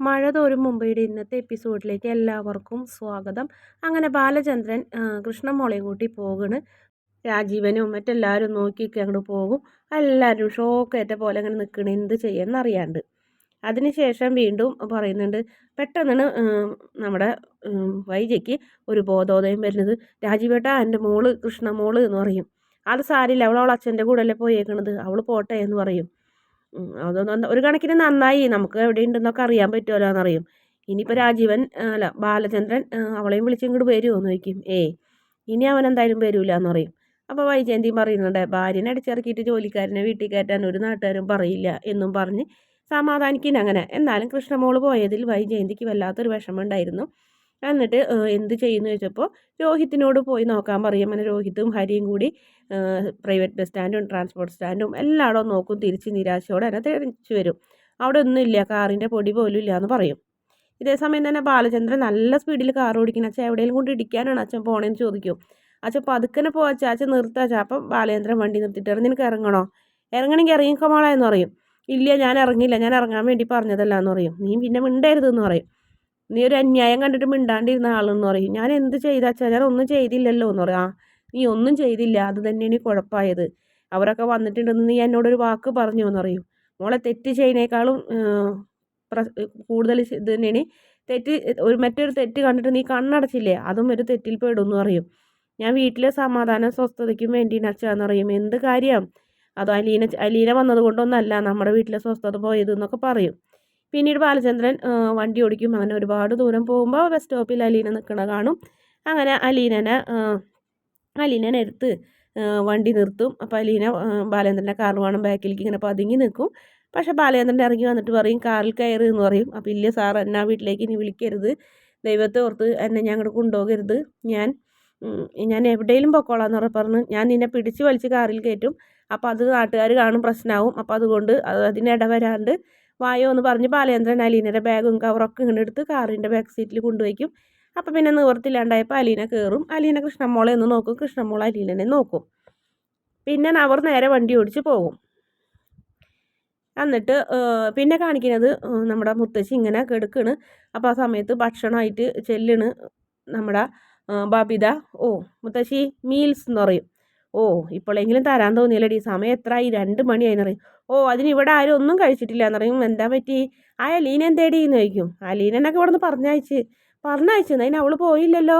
മഴ തോരും മുംബൈയുടെ ഇന്നത്തെ എപ്പിസോഡിലേക്ക് എല്ലാവർക്കും സ്വാഗതം. അങ്ങനെ ബാലചന്ദ്രൻ കൃഷ്ണമോളെയും കൂട്ടി പോകണ്. രാജീവനും മറ്റെല്ലാവരും നോക്കിയൊക്കെ അങ്ങോട്ട് പോകും. എല്ലാവരും ഷോക്കേറ്റ പോലെ അങ്ങനെ നിൽക്കണ എന്ത് ചെയ്യുമെന്നറിയാണ്ട് അതിനുശേഷം വീണ്ടും പറയുന്നുണ്ട് പെട്ടെന്നാണ് നമ്മുടെ വൈജയ്ക്ക് ഒരു ബോധോദയം വരുന്നത്. രാജീവേട്ട എന്റെ മോൾ കൃഷ്ണമോൾ എന്ന് പറയും. അത് സാരില്ല അവൾ അവൾ അച്ഛന്റെ കൂടെ അല്ലേ പോയേക്കണത്. അവൾ പോട്ടെ എന്ന് പറയും. അതൊന്നും ഒരു കണക്കിന് നന്നായി. നമുക്ക് എവിടെ ഉണ്ടെന്നൊക്കെ അറിയാൻ പറ്റുമല്ലോ എന്നറിയും ഇനിയിപ്പോൾ രാജീവൻ അല്ല ബാലചന്ദ്രൻ അവളെയും വിളിച്ച് ഇങ്ങോട്ട് വരുമോ എന്ന് ചോദിക്കും. ഏ ഇനി അവൻ എന്തായാലും വരില്ല എന്ന് പറയും. അപ്പോൾ വൈജയന്തി പറയുന്നുണ്ട് ഭാര്യനെ അടിച്ചിറക്കിയിട്ട് ജോലിക്കാരനെ വീട്ടിൽ കയറ്റാൻ ഒരു നാട്ടുകാരും പറയില്ല എന്നും പറഞ്ഞ് സമാധാനിക്കുന്ന അങ്ങനെ. എന്നാലും കൃഷ്ണമോൾ പോയതിൽ വൈജയന്തിക്ക് വല്ലാത്തൊരു വിഷമമുണ്ടായിരുന്നു എന്നിട്ട് എന്ത് ചെയ്യുന്നു ചോദിച്ചപ്പോൾ രോഹിത്തിനോട് പോയി നോക്കാൻ പറയും. അങ്ങനെ രോഹിത്തും ഹരിയും കൂടി പ്രൈവറ്റ് ബസ് സ്റ്റാൻഡും ട്രാൻസ്പോർട്ട് സ്റ്റാൻഡും എല്ലായിടവും നോക്കും തിരിച്ച് നിരാശയോടെ തന്നെ തിരിച്ചു വരും. അവിടെ ഒന്നുമില്ല കാറിന്റെ പൊടി പോലും ഇല്ല എന്ന് പറയും. ഇതേ സമയം തന്നെ ബാലചന്ദ്രൻ നല്ല സ്പീഡിൽ കാർ ഓടിക്കണം അച്ഛൻ എവിടെയെങ്കിലും കൊണ്ട് ഇടിക്കാനാണ് അച്ഛൻ പോണേന്ന് ചോദിക്കും. അച്ഛൻ പതുക്കനെ പോവാച്ചാ അച്ഛൻ നിർത്താച്ചാ അപ്പം ബാലചന്ദ്രൻ വണ്ടി നിർത്തിയിട്ട് നിനക്ക് ഇറങ്ങണോ? ഇറങ്ങണമെങ്കിൽ ഇറങ്ങിക്കോ മോളെ എന്ന് പറയും. ഇല്ല ഞാൻ ഇറങ്ങില്ല ഞാൻ ഇറങ്ങാൻ വേണ്ടി പറഞ്ഞതല്ല എന്ന് പറയും. നീ പിന്നെ മിണ്ടരുതെന്ന് പറയും. നീ ഒരു അന്യായം കണ്ടിട്ട് മിണ്ടാണ്ടിരുന്ന ആളെന്ന് പറയും. ഞാൻ എന്ത് ചെയ്താച്ചാ ഞാൻ ഒന്നും ചെയ്തില്ലല്ലോ എന്ന് പറയും. ആ നീ ഒന്നും ചെയ്തില്ല. അത് തന്നെയാണ് കുഴപ്പമായത്. അവരൊക്കെ വന്നിട്ടുണ്ടെന്ന് നീ എന്നോടൊരു വാക്ക് പറഞ്ഞു എന്ന് പറയും. മോളെ തെറ്റ് ചെയ്യുന്നേക്കാളും കൂടുതൽ ഇത് തന്നെയാണ്. തെറ്റ് ഒരു മറ്റൊരു തെറ്റ് കണ്ടിട്ട് നീ കണ്ണടച്ചില്ലേ? അതും ഒരു തെറ്റിൽ പെടും എന്ന് പറയും. ഞാൻ വീട്ടിലെ സമാധാനം സ്വസ്ഥതയ്ക്കും വേണ്ടി അച്ഛാന്ന് പറയും. എന്ത് കാര്യം? അതോ അലീന അലീന വന്നത് കൊണ്ടൊന്നല്ല നമ്മുടെ വീട്ടിലെ സ്വസ്ഥത പോയത് എന്നൊക്കെ പറയും. പിന്നീട് ബാലചന്ദ്രൻ വണ്ടി ഓടിക്കും. അങ്ങനെ ഒരുപാട് ദൂരം പോകുമ്പോൾ ബസ് സ്റ്റോപ്പിൽ അലീന നിൽക്കണ കാണും. അങ്ങനെ അലീനനെ അലീനനെ എടുത്ത് വണ്ടി നിർത്തും. അപ്പോൾ അലീന ബാലചന്ദ്രന്റെ കാർ വേണം ബാക്കിലേക്ക് ഇങ്ങനെ പതുങ്ങി നിൽക്കും. പക്ഷേ ബാലചന്ദ്രൻ ഇറങ്ങി വന്നിട്ട് പറയും കാറിൽ കയറി എന്ന് പറയും. അപ്പോൾ ഇല്ല സാർ എന്നെ വീട്ടിലേക്ക് ഇനി വിളിക്കരുത്. ദൈവത്തെ ഓർത്ത് എന്നെ ഞാൻ അങ്ങോട്ട് കൊണ്ടുപോകരുത്. ഞാൻ ഞാൻ എവിടെയെങ്കിലും പൊക്കോളാന്ന് പറഞ്ഞ്. ഞാൻ നിന്നെ പിടിച്ച് വലിച്ച് കാറിൽ കയറ്റും. അപ്പോൾ അത് നാട്ടുകാർ കാണും പ്രശ്നമാവും അപ്പോൾ അതുകൊണ്ട് അതിനിടവരാണ്ട് വായോ എന്ന് പറഞ്ഞ് ബാലേന്ദ്രൻ അലീനയുടെ ബാഗും കവറൊക്കെ ഇങ്ങനെ എടുത്ത് കാറിന്റെ ബാക്ക് സീറ്റിൽ കൊണ്ടുവയ്ക്കും. അപ്പം പിന്നെ നിവർത്തില്ലാണ്ടായപ്പോൾ അലീന കയറും അലീന കൃഷ്ണമോളെ ഒന്ന് നോക്കും. കൃഷ്ണമോൾ അലീനനെ നോക്കും. പിന്നെ അവർ നേരെ വണ്ടി ഓടിച്ച് പോകും. എന്നിട്ട് പിന്നെ കാണിക്കുന്നത് നമ്മുടെ മുത്തശ്ശി ഇങ്ങനെ കെടുക്കണ്. അപ്പോൾ ആ സമയത്ത് ഭക്ഷണമായിട്ട് ചെല്ലണ് നമ്മുടെ ബബിത. ഓ മുത്തശ്ശി മീൽസ് എന്ന് പറയും. ഓ ഇപ്പോഴെങ്കിലും തരാൻ തോന്നിയില്ലടി? സമയം എത്രയായി രണ്ട് മണിയായി എന്നറിയും ഓ അതിന് ഇവിടെ ആരും ഒന്നും കഴിച്ചിട്ടില്ല എന്നറിയും എന്താ പറ്റി? ആ അലീന എന്തേടി എന്ന് ചോദിക്കും. അലീനനൊക്കെ ഇവിടെ നിന്ന് പറഞ്ഞയച്ച്. പറഞ്ഞയച്ചു. അതിന് അവൾ പോയില്ലല്ലോ?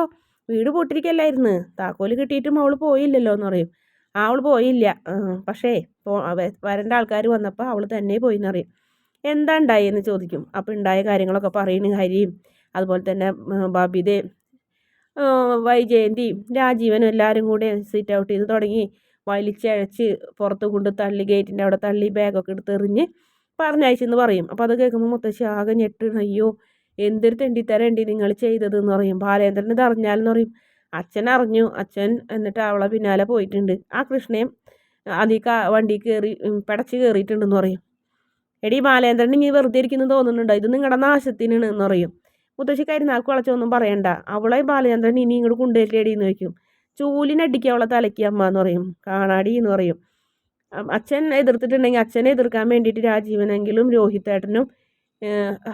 വീട് പൂട്ടിരിക്കല്ലായിരുന്നു. താക്കോൽ കിട്ടിയിട്ടും അവൾ പോയില്ലല്ലോ എന്ന് പറയും അവൾ പോയില്ല പക്ഷേ വരേണ്ട ആൾക്കാർ വന്നപ്പോൾ അവൾ തന്നെ പോയി എന്നറിയും എന്താ ഉണ്ടായി എന്ന് ചോദിക്കും. അപ്പോൾ ഉണ്ടായ കാര്യങ്ങളൊക്കെ പറയുന്നു ഹരിയും. അതുപോലെ തന്നെ ബബിതയും വൈജയന്തിയും രാജീവനും എല്ലാവരും കൂടെ സീറ്റ് ഔട്ട് ചെയ്ത് തുടങ്ങി. വലിച്ചഴച്ച് പുറത്ത് കൊണ്ട് തള്ളി ഗേറ്റിന്റെ അവിടെ തള്ളി ബാഗൊക്കെ എടുത്ത് എറിഞ്ഞ് പറഞ്ഞയച്ചെന്ന് പറയും. അപ്പോൾ അത് കേൾക്കുമ്പോൾ മുത്തശ്ശി ആകെ ഞെട്ടിണ് അയ്യോ എന്തൊരു തെണ്ടിത്തരണ്ടി നിങ്ങൾ ചെയ്തതെന്ന് പറയും. ബാലേന്ദ്രൻ ഇത് അറിഞ്ഞാലെന്ന് പറയും. അച്ഛൻ അറിഞ്ഞു. അച്ഛൻ എന്നിട്ട് അവളെ പിന്നാലെ പോയിട്ടുണ്ട്. ആ കൃഷ്ണയും അതീ കാ വണ്ടി കയറി പടച്ച് കയറിയിട്ടുണ്ടെന്ന് പറയും. എടി ബാലേന്ദ്രൻ ഇനി വെറുതെ ഇരിക്കുന്നു തോന്നുന്നുണ്ടോ? ഇത് നിങ്ങളുടെ നാശത്തിനാണ് എന്ന് പറയും. മുത്തശ്ശി കരിനാക്ക് വളച്ചൊന്നും പറയണ്ട. അവളെ ബാലചന്ദ്രൻ ഇനി ഇങ്ങോട്ട് കൊണ്ടുവരില്ലേടി എന്ന് ചോദിക്കും ചൂലിനടിക്കുക അവളെ തലയ്ക്ക് അമ്മ എന്ന് പറയും. കാണാടി എന്ന് പറയും അച്ഛൻ എതിർത്തിട്ടുണ്ടെങ്കിൽ അച്ഛനെ എതിർക്കാൻ വേണ്ടിയിട്ട് രാജീവനെങ്കിലും രോഹിത്തേട്ടനും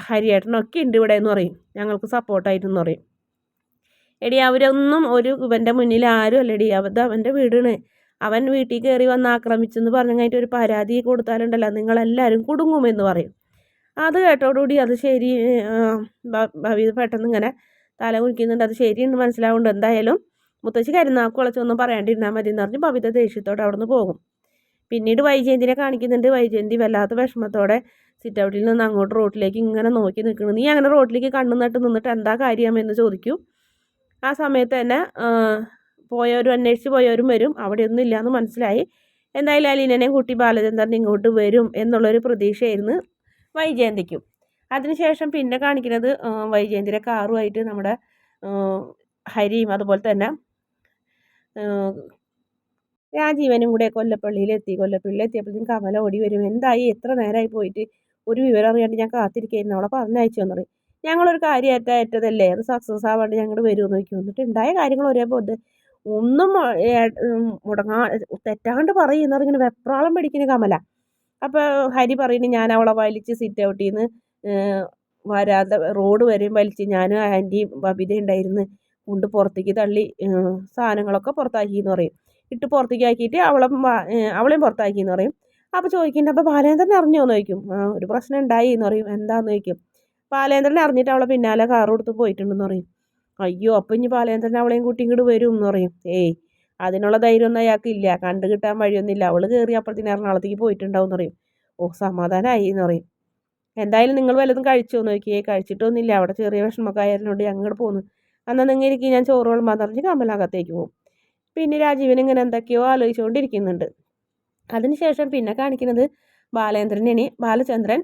ഹരിയേട്ടനും ഒക്കെ ഉണ്ട് ഇവിടെ എന്ന് പറയും. ഞങ്ങൾക്ക് സപ്പോർട്ടായിട്ടെന്ന് പറയും. എടി അവരൊന്നും ഒരു ഇവന്റെ മുന്നിൽ ആരും അല്ലടി. അവത് അവന്റെ വീടാണ്. അവൻ വീട്ടിൽ കയറി വന്ന് ആക്രമിച്ചെന്ന് പറഞ്ഞു കഴിഞ്ഞിട്ട് ഒരു പരാതി കൊടുത്താലുണ്ടല്ലോ. നിങ്ങളെല്ലാവരും കുടുങ്ങുമെന്ന് പറയും. അത് കേട്ടോടുകൂടി അത് ശരി ഭവി പെട്ടെന്ന് ഇങ്ങനെ തല കുനിക്കുന്നുണ്ട് അത് ശരിയെന്ന് മനസ്സിലാവുന്നുണ്ട്. എന്തായാലും മുത്തശ്ശി കരുനാക്ക് കുളച്ചൊന്നും പറയാണ്ടിരുന്നാൽ മതി എന്ന് പറഞ്ഞ് ഭവിത ദേഷ്യത്തോടെ അവിടെ നിന്ന് പോകും. പിന്നീട് വൈജയന്തിനെ കാണിക്കുന്നുണ്ട്. വൈജയന്തി വല്ലാത്ത വിഷമത്തോടെ സിറ്റ് ഔട്ടിൽ നിന്ന് അങ്ങോട്ട് റോട്ടിലേക്ക് ഇങ്ങനെ നോക്കി നിൽക്കുന്നു. നീ അങ്ങനെ റോട്ടിലേക്ക് കണ്ണു നട്ട് നിന്നിട്ട് എന്താ കാര്യമെന്ന് ചോദിക്കും. ആ സമയത്ത് തന്നെ പോയവരും അന്വേഷിച്ച് പോയവരും വരും. അവിടെ ഒന്നും ഇല്ലയെന്ന് മനസ്സിലായി. എന്തായാലും അലീനനെയും കുട്ടി ബാലചന്ദ്രൻ ഇങ്ങോട്ട് വരും എന്നുള്ളൊരു പ്രതീക്ഷയായിരുന്നു. വൈജയന്തിക്കും. അതിനുശേഷം പിന്നെ കാണിക്കുന്നത് വൈജയന്തിയുടെ കാറുമായിട്ട് നമ്മുടെ ഹരിയും അതുപോലെ തന്നെ രാജീവനും കൂടെ കൊല്ലപ്പള്ളിയിലെത്തി. കൊല്ലപ്പള്ളിയിൽ എത്തിയപ്പോഴത്തേക്കും കമല ഓടി വരും. എന്തായി? എത്ര നേരമായി പോയിട്ട് ഒരു വിവരം അറിയാണ്ട് ഞാൻ കാത്തിരിക്കുകയായിരുന്നു അവളെ പറഞ്ഞയച്ചു എന്ന് പറയും. ഞങ്ങളൊരു കാര്യം ഏറ്റതല്ലേ അത് സക്സസ് ആവാണ്ട് ഞങ്ങൾ വരുമെന്ന് ചോദിക്കും. എന്നിട്ട് ഉണ്ടായ കാര്യങ്ങൾ ഒരേപോലെ ഒന്നും മുടങ്ങാ തെറ്റാണ്ട് പറയുന്നത് ഇങ്ങനെ വെപ്രാളം പിടിക്കുന്ന കമല. അപ്പോൾ ഹരി പറയുന്നു ഞാൻ അവളെ വലിച്ച് സിറ്റ് ഔട്ടിൽ നിന്ന് വരാതെ റോഡ് വരെയും വലിച്ച് ഞാനും ആന്റിയും ബബിത ഉണ്ടായിരുന്നു. കൊണ്ട് പുറത്തേക്ക് തള്ളി സാധനങ്ങളൊക്കെ പുറത്താക്കി എന്ന് പറയും. ഇട്ട് പുറത്തേക്ക് ആക്കിയിട്ട് അവളെ അവളെയും പുറത്താക്കി എന്ന് പറയും. അപ്പോൾ ചോദിക്കുന്നുണ്ട് അപ്പോൾ ബാലേന്ദ്രൻ അറിഞ്ഞോ? എന്ന് ചോദിക്കും. ആ ഒരു പ്രശ്നം ഉണ്ടായി എന്ന് പറയും. എന്താന്ന്? ചോദിക്കും. ബാലേന്ദ്രൻ അറിഞ്ഞിട്ട് അവളെ പിന്നാലെ കാർ കൊടുത്ത് പോയിട്ടുണ്ടെന്ന് പറയും. അയ്യോ അപ്പം ഇനി ബാലേന്ദ്രൻ അവളെയും കൂട്ടി ഇങ്ങോട്ട് വരും എന്ന് പറയും. ഏയ് അതിനുള്ള ധൈര്യമൊന്നും അയാൾക്ക് ഇല്ല. കണ്ടു കിട്ടാൻ വഴിയൊന്നുമില്ല. അവൾ കയറി അപ്പുറത്തിന് എറണാകുളത്തേക്ക് പോയിട്ടുണ്ടാവും എന്ന് പറയും. ഓ സമാധാനമായി എന്ന് പറയും. എന്തായാലും നിങ്ങൾ വല്ലതും കഴിച്ചോ നോക്കിയേ കഴിച്ചിട്ടൊന്നുമില്ല. അവിടെ ചെറിയ വിഷമക്കായതിനോട് അങ്ങോട്ട് പോകുന്നു എന്നാൽ നിങ്ങൾ ഇരിക്കും ഞാൻ ചോറ് വിളമ്പാൻ പറഞ്ഞ് കമലാകത്തേക്ക് പോകും. പിന്നെ രാജീവൻ ഇങ്ങനെ എന്തൊക്കെയോ ആലോചിച്ചുകൊണ്ടിരിക്കുന്നുണ്ട്. അതിനുശേഷം പിന്നെ കാണിക്കുന്നത് ബാലേന്ദ്രനെ ബാലചന്ദ്രൻ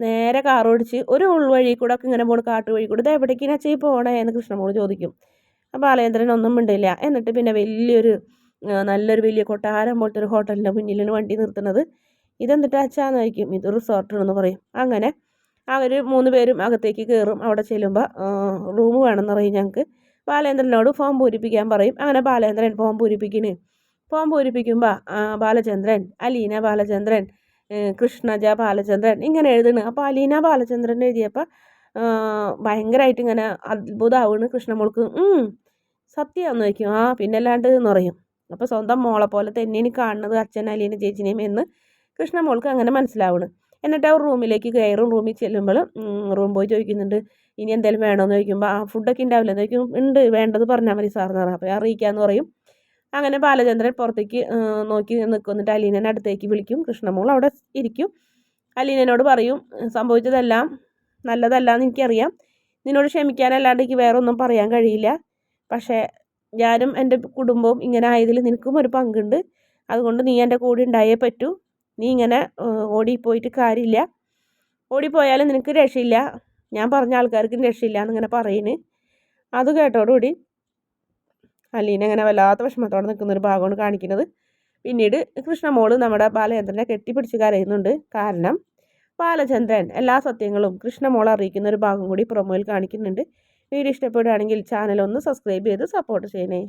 നേരെ കാറോടിച്ച് ഒരു ഉൾവഴി കൂടെ ഒക്കെ ഇങ്ങനെ പോണ്. കാട്ടുവഴി കൂടെ. ഇത് എവിടേക്കാണ് അച്ഛൻ പോണേ എന്ന് കൃഷ്ണമോൾ ചോദിക്കും. അപ്പോൾ ബാലേന്ദ്രൻ ഒന്നും മിണ്ടില്ല. എന്നിട്ട് പിന്നെ വലിയൊരു നല്ലൊരു വലിയ കൊട്ടാരം പോലത്തെ ഒരു ഹോട്ടലിന്റെ മുന്നിലാണ് വണ്ടി നിർത്തുന്നത്. ഇതെന്നിട്ട് അച്ഛാന്ന് വയ്ക്കും ഇത് എന്ന് പറയും. അങ്ങനെ അവർ മൂന്ന് പേരും അകത്തേക്ക് കയറും അവിടെ ചെല്ലുമ്പോൾ റൂം വേണമെന്ന് പറയും ഞങ്ങൾക്ക് ബാലേന്ദ്രനോട് ഫോം പൂരിപ്പിക്കാൻ പറയും. അങ്ങനെ ബാലേന്ദ്രൻ ഫോം പൂരിപ്പിക്കണേ. ഫോം പൂരിപ്പിക്കുമ്പോൾ ബാലചന്ദ്രൻ അലീന ബാലചന്ദ്രൻ കൃഷ്ണജ ബാലചന്ദ്രൻ ഇങ്ങനെ എഴുതണ് അപ്പോൾ അലീന ബാലചന്ദ്രൻ എഴുതിയപ്പോൾ ഭയങ്കരമായിട്ട് ഇങ്ങനെ അത്ഭുതമാവുന്നു കൃഷ്ണമോൾക്ക് സത്യമാണെന്ന് വയ്ക്കും ആ പിന്നല്ലാണ്ട് എന്ന് പറയും. അപ്പോൾ സ്വന്തം മോളെ പോലെ തന്നെയാണ് കാണുന്നത് അച്ഛൻ അലീന ചേച്ചിനെയും എന്ന് കൃഷ്ണമോൾക്ക് അങ്ങനെ മനസ്സിലാവണം. എന്നിട്ട് അവർ റൂമിലേക്ക് കയറും. റൂമിൽ ചെല്ലുമ്പോൾ റൂം പോയി ചോദിക്കുന്നുണ്ട് ഇനി എന്തെങ്കിലും വേണമെന്ന് ചോദിക്കുമ്പോൾ ആ ഫുഡൊക്കെ ഉണ്ടാവില്ല എന്ന് ചോദിക്കും ഉണ്ട് വേണ്ടത് പറഞ്ഞാൽ മതി സാർ പറയാം. അപ്പോൾ അറിയിക്കാമെന്ന് പറയും. അങ്ങനെ ബാലചന്ദ്രൻ പുറത്തേക്ക് നോക്കി നിൽക്കും എന്നിട്ട് അലീനനെ അടുത്തേക്ക് വിളിക്കും. കൃഷ്ണമോൾ അവിടെ ഇരിക്കും. അലീനനോട് പറയും സംഭവിച്ചതെല്ലാം നല്ലതല്ല എന്ന് എനിക്കറിയാം. നിന്നോട് ക്ഷമിക്കാനല്ലാണ്ട് എനിക്ക് വേറെ ഒന്നും പറയാൻ കഴിയില്ല. പക്ഷേ ഞാനും എന്റെ കുടുംബവും ഇങ്ങനെ ആയതിൽ നിനക്കും ഒരു പങ്കുണ്ട്. അതുകൊണ്ട് നീ എന്റെ കൂടെ ഉണ്ടായേ പറ്റൂ. നീ ഇങ്ങനെ ഓടിപ്പോയിട്ട് കാര്യമില്ല. ഓടിപ്പോയാലും നിനക്ക് രക്ഷയില്ല. ഞാൻ പറഞ്ഞ ആൾക്കാർക്കും രക്ഷയില്ല എന്നിങ്ങനെ പറയുന്നു അത് കേട്ടോടുകൂടി അലീന അങ്ങനെ വല്ലാത്ത വിഷമത്തോടെ നിൽക്കുന്നൊരു ഭാഗമാണ് കാണിക്കുന്നത്. പിന്നീട് കൃഷ്ണമോൾ നമ്മുടെ ബാലചന്ദ്രനെ കെട്ടിപ്പിടിച്ച് കരയുന്നുണ്ട്. കാരണം ബാലചന്ദ്രൻ. എല്ലാ സത്യങ്ങളും കൃഷ്ണമോൾ അറിയിക്കുന്ന ഒരു ഭാഗം കൂടി പ്രൊമോയിൽ കാണിക്കുന്നുണ്ട്. വീഡിയോ ഇഷ്ടപ്പെടുകയാണെങ്കിൽ ചാനൽ ഒന്ന് സബ്സ്ക്രൈബ് ചെയ്ത് സപ്പോർട്ട് ചെയ്യണേ.